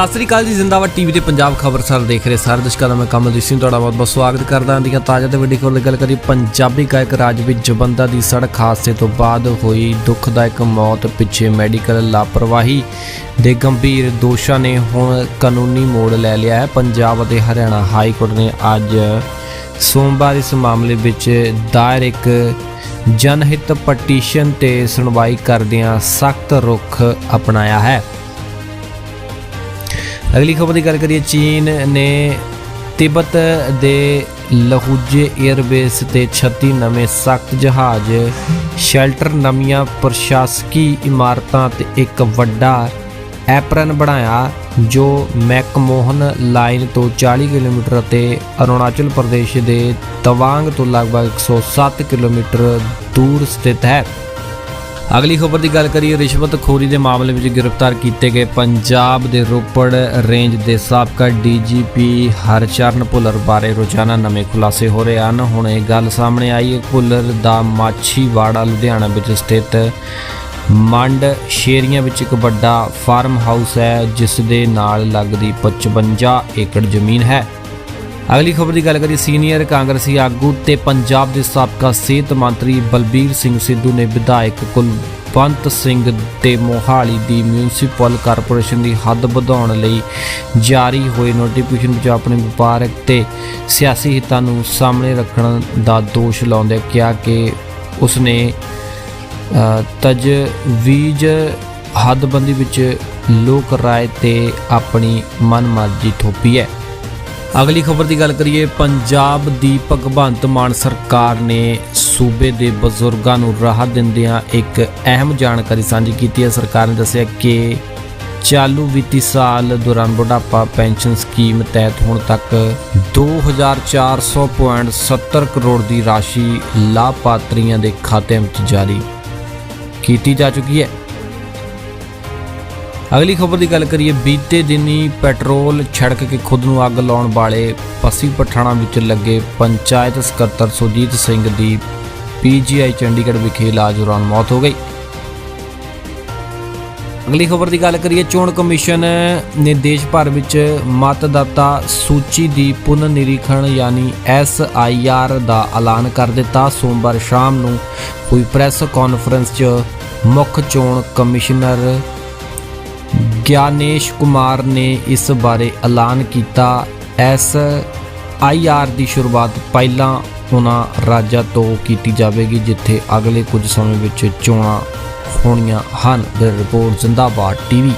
ਸਤਿ ਸ੍ਰੀ ਅਕਾਲ ਜੀ, ਜ਼ਿੰਦਾਬਾਦ ਟੀਵੀ ਤੇ ਪੰਜਾਬ ਖਬਰਸਾਰ ਦੇਖ ਰਹੇ ਸਾਰੇ ਦਰਸ਼ਕਾਂ ਦਾ ਮੈਂ ਕਮਲਦੀਪ ਸਿੰਘ, ਤੁਹਾਡਾ ਬਹੁਤ ਬਹੁਤ ਸਵਾਗਤ ਕਰਦਾ ਹਾਂ। ਦੀਆਂ ਤਾਜ਼ਾ ਤੇ ਵੱਡੀ ਖਬਰ ਗੱਲ ਕਰੀ ਪੰਜਾਬੀ ਗਾਇਕ ਰਾਜਵੀਰ ਜਵੰਦਾ ਦੀ ਸੜਕ ਹਾਦਸੇ ਤੋਂ ਬਾਅਦ ਹੋਈ ਦੁਖਦਾਇਕ ਮੌਤ, ਪਿੱਛੇ ਮੈਡੀਕਲ ਲਾਪਰਵਾਹੀ ਦੇ ਗੰਭੀਰ ਦੋਸ਼ਾਂ ਨੇ ਹੁਣ ਕਾਨੂੰਨੀ ਮੋੜ ਲੈ ਲਿਆ ਹੈ। ਪੰਜਾਬ ਅਤੇ ਹਰਿਆਣਾ ਹਾਈ ਕੋਰਟ ਨੇ ਅੱਜ ਸੋਮਵਾਰ ਇਸ ਮਾਮਲੇ ਵਿੱਚ ਦਾਇਰ ਇੱਕ ਜਨਹਿਤ ਪਟੀਸ਼ਨ ਤੇ ਸੁਣਵਾਈ ਕਰਦਿਆਂ ਸਖਤ ਰੁਖ ਅਪਣਾਇਆ ਹੈ। ਅਗਲੀ ਖਬਰ ਦੀ ਗੱਲ ਕਰੀਏ, ਚੀਨ ਨੇ ਤਿੱਬਤ ਦੇ ਲਹੂਜੇ 에ਅਰਬੇਸ ਤੇ 36 ਨਵੇਂ ਸਖਤ ਜਹਾਜ਼, ਸ਼ੈਲਟਰ ਨਵੀਆਂ ਪ੍ਰਸ਼ਾਸਕੀ ਇਮਾਰਤਾਂ ਤੇ ਇੱਕ ਵੱਡਾ ਐਪਰਨ ਬਣਾਇਆ, ਜੋ ਮੈਕਮੋਹਨ ਲਾਈਨ ਤੋਂ 40 ਕਿਲੋਮੀਟਰ ਅਤੇ ਅਰੁਣਾਚਲ ਪ੍ਰਦੇਸ਼ ਦੇ ਤਵਾਂਗ ਤੋਂ ਲਗਭਗ 107 ਕਿਲੋਮੀਟਰ ਦੂਰ ਸਥਿਤ ਹੈ। ਅਗਲੀ ਖਬਰ ਦੀ ਗੱਲ ਕਰੀਏ ਰਿਸ਼ਵਤਖੋਰੀ ਦੇ ਮਾਮਲੇ ਵਿੱਚ ਗ੍ਰਿਫਤਾਰ ਕੀਤੇ ਗਏ ਪੰਜਾਬ ਦੇ ਰੋਪੜ ਰੇਂਜ ਦੇ ਸਾਬਕਾ ਡੀਜੀਪੀ ਹਰਚਰਨ ਭੁੱਲਰ ਬਾਰੇ ਰੋਜ਼ਾਨਾ ਨਵੇਂ ਖੁਲਾਸੇ ਹੋ ਰਹੇ ਹਨ। ਹੁਣ ਇਹ ਗੱਲ ਸਾਹਮਣੇ ਆਈ ਹੈ, ਭੁੱਲਰ ਦਾ ਮਾਛੀਵਾੜਾ, ਲੁਧਿਆਣਾ ਵਿੱਚ ਸਥਿਤ ਮੰਡ ਸ਼ੇਰੀਆਂ ਵਿੱਚ ਇੱਕ ਵੱਡਾ ਫਾਰਮ ਹਾਊਸ ਹੈ, ਜਿਸ ਦੇ ਨਾਲ ਲੱਗਦੀ 55 ਏਕੜ ਜ਼ਮੀਨ ਹੈ। ਅਗਲੀ ਖਬਰ ਦੀ ਗੱਲ ਕਰੀ ਸੀਨੀਅਰ ਕਾਂਗਰਸੀ ਆਗੂ ਤੇ ਪੰਜਾਬ ਦੇ ਸਾਬਕਾ ਸਿਹਤ ਮੰਤਰੀ ਬਲਬੀਰ ਸਿੰਘ ਸਿੱਧੂ ਨੇ ਵਿਧਾਇਕ ਕੁਲਵੰਤ ਸਿੰਘ ਤੇ ਮੋਹਾਲੀ ਦੀ ਮਿਊਨਿਸਪਲ ਕਾਰਪੋਰੇਸ਼ਨ ਦੀ ਹੱਦ ਵਧਾਉਣ ਲਈ ਜਾਰੀ ਹੋਏ ਨੋਟੀਫਿਕੇਸ਼ਨ ਵਿੱਚ ਆਪਣੇ ਵਪਾਰਕ ਤੇ ਸਿਆਸੀ ਹਿੱਤਾਂ ਨੂੰ ਸਾਹਮਣੇ ਰੱਖਣ ਦਾ ਦੋਸ਼ ਲਾਉਂਦੇ ਕਿਹਾ ਕਿ ਉਸਨੇ ਅ, ਤਜਵੀਜ਼ ਹੱਦਬੰਦੀ ਵਿੱਚ ਲੋਕ ਰਾਏ ਤੇ ਆਪਣੀ ਮਨਮਰਜ਼ੀ ਥੋਪੀ ਹੈ। ਅਗਲੀ ਖਬਰ ਦੀ ਗੱਲ ਕਰੀਏ, ਪੰਜਾਬ ਦੀ ਭਗਵੰਤ ਮਾਨ ਸਰਕਾਰ ਨੇ ਸੂਬੇ ਦੇ ਬਜ਼ੁਰਗਾਂ ਨੂੰ ਰਾਹਤ ਦਿੰਦਿਆਂ ਇੱਕ ਅਹਿਮ ਜਾਣਕਾਰੀ ਸਾਂਝੀ ਕੀਤੀ ਹੈ। ਸਰਕਾਰ ਨੇ ਦੱਸਿਆ ਕਿ ਚਾਲੂ ਵਿੱਤੀ ਸਾਲ ਦੌਰਾਨ ਬੁਢਾਪਾ ਪੈਨਸ਼ਨ ਸਕੀਮ ਤਹਿਤ ਹੁਣ ਤੱਕ 2400.70 ਕਰੋੜ ਦੀ ਰਾਸ਼ੀ ਲਾਭਪਾਤਰੀਆਂ ਦੇ ਖਾਤਿਆਂ ਵਿੱਚ ਜਾਰੀ ਕੀਤੀ ਜਾ ਚੁੱਕੀ ਹੈ। ਅਗਲੀ ਖਬਰ ਦੀ ਗੱਲ ਕਰੀਏ, ਬੀਤੇ ਦਿਨੀ ਪੈਟਰੋਲ ਛੜਕ ਕੇ ਖੁਦ ਨੂੰ ਅੱਗ ਲਾਉਣ ਵਾਲੇ ਪੱਸੀ ਪਠਾਣਾ ਵਿੱਚ ਲੱਗੇ ਪੰਚਾਇਤ ਸਕੱਤਰ ਸੁਜੀਤ ਸਿੰਘ ਦੀ ਪੀਜੀਆਈ ਚੰਡੀਗੜ੍ਹ ਵਿਖੇ ਇਲਾਜ ਦੌਰਾਨ ਮੌਤ ਹੋ ਗਈ। ਅਗਲੀ ਖਬਰ ਦੀ ਗੱਲ ਕਰੀਏ, ਚੋਣ ਕਮਿਸ਼ਨ ਨੇ ਦੇਸ਼ ਭਰ ਵਿੱਚ ਮਤਦਾਤਾ ਸੂਚੀ ਦੀ ਪੁਨਰ ਨਿਰੀਖਣ ਯਾਨੀ ਐਸਆਈਆਰ ਦਾ ਐਲਾਨ ਕਰ ਦਿੱਤਾ। ਸੋਮਵਾਰ ਸ਼ਾਮ ਨੂੰ ਹੋਈ ਪ੍ਰੈਸ ਕਾਨਫਰੰਸ 'ਚ ਮੁੱਖ ਚੋਣ ਕਮਿਸ਼ਨਰ ਗਿਆਨੇਸ਼ ਕੁਮਾਰ ਨੇ ਇਸ ਬਾਰੇ ਐਲਾਨ ਕੀਤਾ। ਐਸ ਆਈਆਰ ਦੀ ਸ਼ੁਰੂਆਤ ਪਹਿਲਾਂ ਉਹਨਾਂ ਰਾਜਾਂ ਤੋਂ ਕੀਤੀ ਜਾਵੇਗੀ, ਜਿੱਥੇ ਅਗਲੇ ਕੁਝ ਸਮੇਂ ਵਿੱਚ ਚੋਣਾਂ ਹੋਣੀਆਂ ਹਨ। ਰਿਪੋਰਟ, ਜ਼ਿੰਦਾਬਾਦ ਟੀਵੀ।